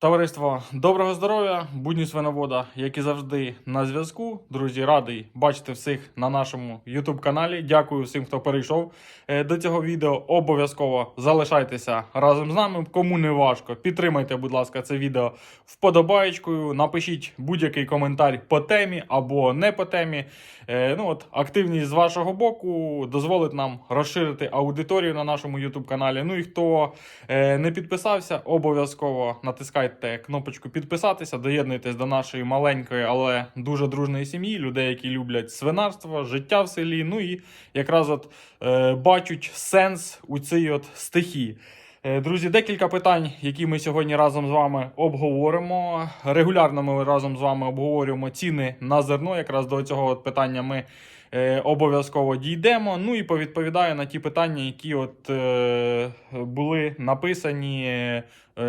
Товариство, доброго здоров'я, будні свиновода, як і завжди, на зв'язку. Друзі, радий бачити всіх на нашому YouTube каналі. Дякую всім, хто перейшов е, до цього відео. Обов'язково залишайтеся разом з нами. Кому не важко, підтримайте, будь ласка, це відео вподобаєчкою. Напишіть будь-який коментар по темі або не по темі. Е, Ну от активність з вашого боку дозволить нам розширити аудиторію на нашому YouTube каналі. Ну і хто е, не підписався, обов'язково натискайте кнопочку підписатися, доєднуйтесь до нашої маленької, але дуже дружної сім'ї, людей, які люблять свинарство, життя в селі. Ну і якраз от е, бачать сенс у цій от стихії. Е, Друзі, декілька питань, які ми сьогодні разом з вами обговоримо. Регулярно ми разом з вами обговорюємо ціни на зерно. Якраз до цього от питання ми е, обов'язково дійдемо. Ну і повідповідаю на ті питання, які от е, були написані е,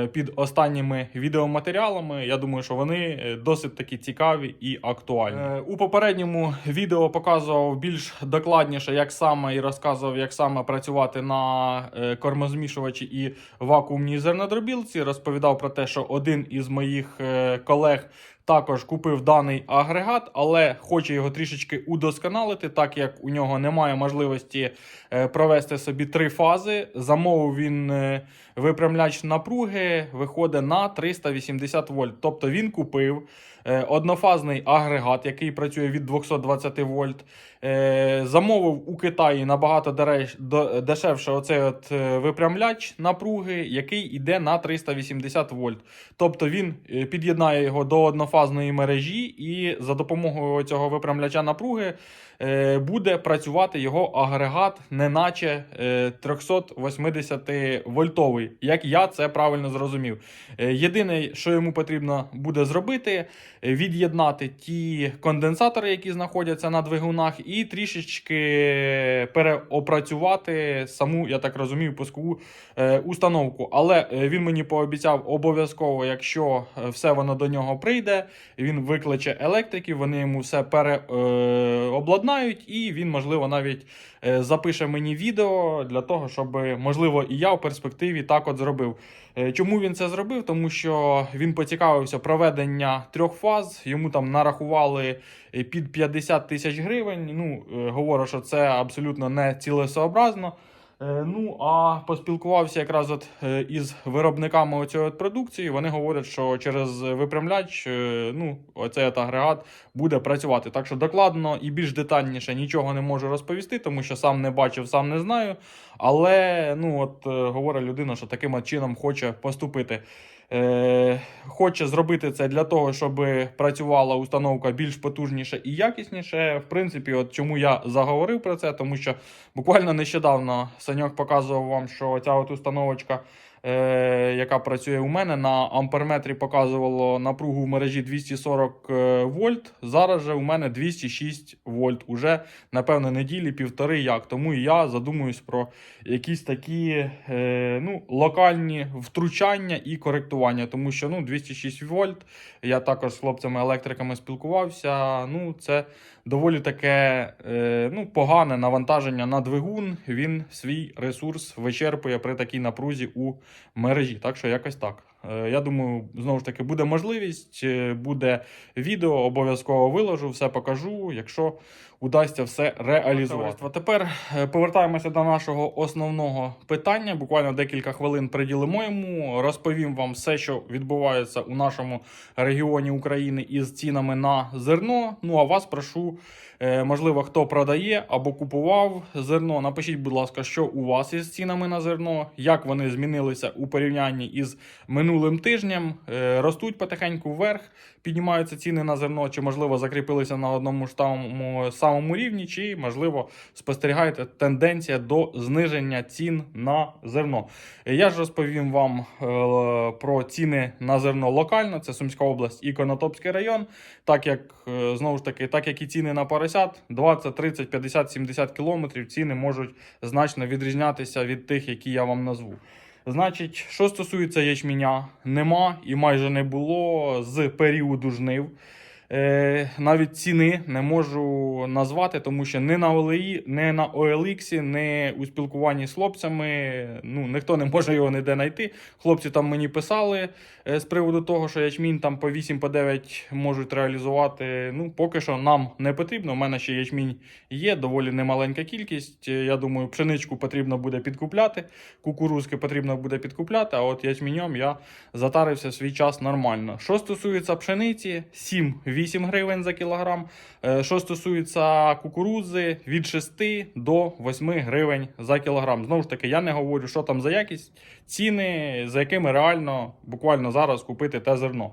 під останніми відеоматеріалами. Я думаю, що вони е, досить таки цікаві і актуальні. Е, у попередньому відео показував більш докладніше, як саме і розказував, як саме працювати на е, кормозмішувачі і вакуумній зернодробілці. Розповідав про те, що один із моїх е, колег також купив даний агрегат, але хоче його трішечки удосконалити, так як у нього немає можливості е, провести собі три фази. Замовив він е, випрямляч напруги, виходить на 380 вольт. Тобто він купив е, однофазний агрегат, який працює від 220 вольт. Замовив у Китаї набагато дешевше оцей от випрямляч напруги, який йде на 380 вольт. Тобто він під'єднає його до однофазної мережі, і за допомогою цього випрямляча напруги е, буде працювати його агрегат, неначе е, 380 вольтовий, як я це правильно зрозумів. Е, Єдине, що йому потрібно буде зробити, е, від'єднати ті конденсатори, які знаходяться на двигунах, і трішечки переопрацювати саму, я так розумію, пускову е, установку. Але е, він мені пообіцяв обов'язково, якщо е, все воно до нього прийде, він викличе електриків, вони йому все переобладнають, і він, можливо, навіть е, запише мені відео для того, щоб, можливо, і я в перспективі так от зробив. Е, Чому він це зробив? Тому що він поцікавився проведення трьох фаз. Йому там нарахували е, під 50 тисяч гривень. Ну, е, говорю, що це абсолютно не цілесообразно. Е, Ну, а поспілкувався якраз от е, із виробниками оцієї продукції. Вони говорять, що через випрямляч, е, ну, оцей от агрегат буде працювати. Так що докладно і більш детальніше нічого не можу розповісти, тому що сам не бачив, сам не знаю. Але ну, от говорить людина, що таким чином хоче поступити. Е, хоче зробити це для того, щоб працювала установка більш потужніше і якісніше. В принципі, от чому я заговорив про це, тому що буквально нещодавно Саньок показував вам, що ця от установочка, яка працює у мене на амперметрі, показувало напругу в мережі 240 е, вольт. Зараз же у мене 206 вольт. Уже напевно неділі півтори як. Тому я задумуюсь про якісь такі е, ну, локальні втручання і коректування. Тому що ну, 206 вольт. Я також з хлопцями-електриками спілкувався. Ну, це доволі таке е, ну, погане навантаження на двигун. Він свій ресурс вичерпує при такій напрузі у мережі. Так що якось так. Е, Я думаю, знову ж таки буде можливість, е, буде відео, обов'язково виложу, все покажу, якщо удасться все реалізувати. Тепер е, повертаємося до нашого основного питання. Буквально декілька хвилин приділимо йому. Розповім вам все, що відбувається у нашому регіоні України із цінами на зерно. Ну а вас прошу, можливо, хто продає або купував зерно. Напишіть, будь ласка, що у вас із цінами на зерно, як вони змінилися у порівнянні із минулим тижнем. Е, Ростуть потихеньку вверх, піднімаються ціни на зерно, чи можливо закріпилися на одному ж тому самому рівні, чи можливо спостерігаєте тенденція до зниження цін на зерно. Я ж розповім вам е, про ціни на зерно локально. Це Сумська область і Конотопський район. Так як е, знову ж таки, так як і ціни на поросят, 20, 30, 50, 70 кілометрів ціни можуть значно відрізнятися від тих, які я вам назву. Значить, що стосується ячменя, нема і майже не було з періоду жнив. Е, навіть ціни не можу назвати, тому що не на OLX, не на OLX, не у спілкуванні з хлопцями. Ну, ніхто не може його ніде знайти. Хлопці там мені писали е, з приводу того, що ячмінь там по 8 по 9 можуть реалізувати. Ну, поки що нам не потрібно. У мене ще ячмінь є, доволі немаленька кількість. Е, Я думаю, пшеничку потрібно буде підкупляти, кукурузки потрібно буде підкупляти, а от ячміньом я затарився свій час нормально. Що стосується пшениці, 7-8 гривень за кілограм. Е, Що стосується кукурудзи, від 6 до 8 гривень за кілограм. Знову ж таки, я не говорю, що там за якість, ціни, за якими реально буквально зараз купити те зерно.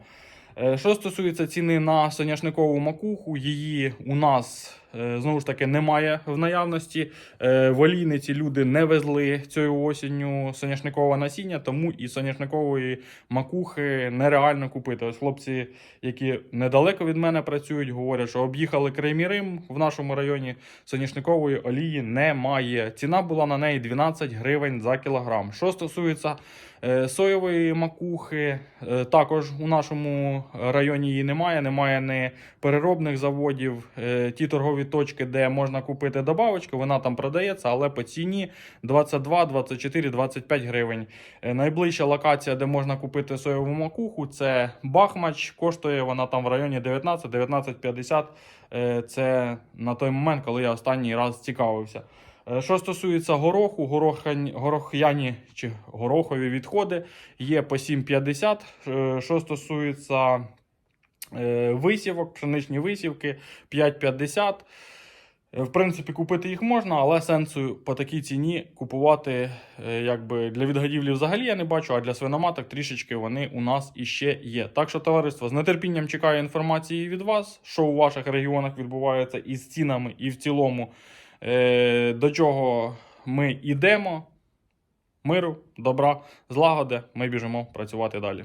Е, Що стосується ціни на соняшникову макуху, її у нас знову ж таки немає в наявності. Е, В олійниці люди не везли цією осінню соняшникове насіння, тому і соняшникової макухи нереально купити. Ось хлопці, які недалеко від мене працюють, говорять, що об'їхали Крим і Рим в нашому районі. Соняшникової олії немає. Ціна була на неї 12 гривень за кілограм. Що стосується е, соєвої макухи, е, також у нашому районі її немає. Немає ні переробних заводів. Е, Ті торгові точки, де можна купити добавочку, вона там продається, але по ціні 22, 24, 25 гривень. Е, Найближча локація, де можна купити соєву макуху, це Бахмач. Коштує вона там в районі 19, 19,50. Е, Це на той момент, коли я останній раз цікавився. Е, Що стосується гороху, горохань- горох'яні чи горохові відходи є по 7,50. Е, Що стосується висівок, пшеничні висівки 5,50. Е, В принципі, купити їх можна, але сенсу по такій ціні купувати е, якби для відгодівлі взагалі я не бачу, а для свиноматок трішечки вони у нас іще є. Так що, товариство, з нетерпінням чекаю інформації від вас, що у ваших регіонах відбувається із цінами, і в цілому е, до чого ми йдемо. Миру, добра, злагоди, ми біжимо працювати далі.